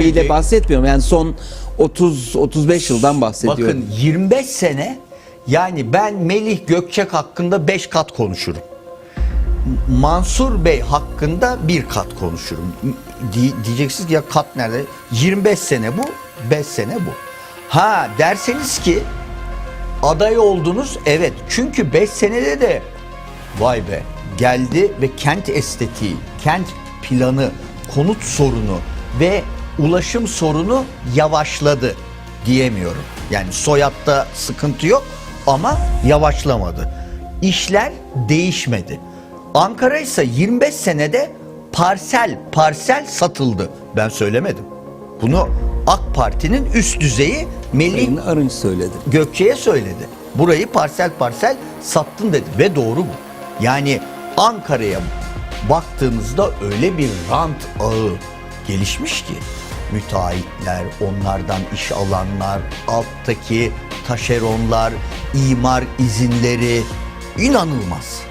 ile bahsetmiyorum. Yani son 30 35 yıldan bahsediyorum. Bakın 25 sene yani ben Melih Gökçek hakkında 5 kat konuşurum. Mansur Bey hakkında bir kat konuşurum. Di- diyeceksiniz ki ya kat nerede? 25 sene bu, 5 sene bu. Ha derseniz ki aday oldunuz evet çünkü 5 senede de vay be geldi ve kent estetiği, kent planı, konut sorunu ve ulaşım sorunu yavaşladı diyemiyorum. Yani soyatta sıkıntı yok ama yavaşlamadı. İşler değişmedi. Ankara ise 25 senede parsel parsel satıldı. Ben söylemedim. Bunu AK Parti'nin üst düzeyi Melih Arınç söyledi. Gökçe'ye söyledi. Burayı parsel parsel sattın dedi ve doğru bu. Yani Ankara'ya baktığımızda öyle bir rant ağı gelişmiş ki müteahhitler, onlardan iş alanlar, alttaki taşeronlar, imar izinleri inanılmaz.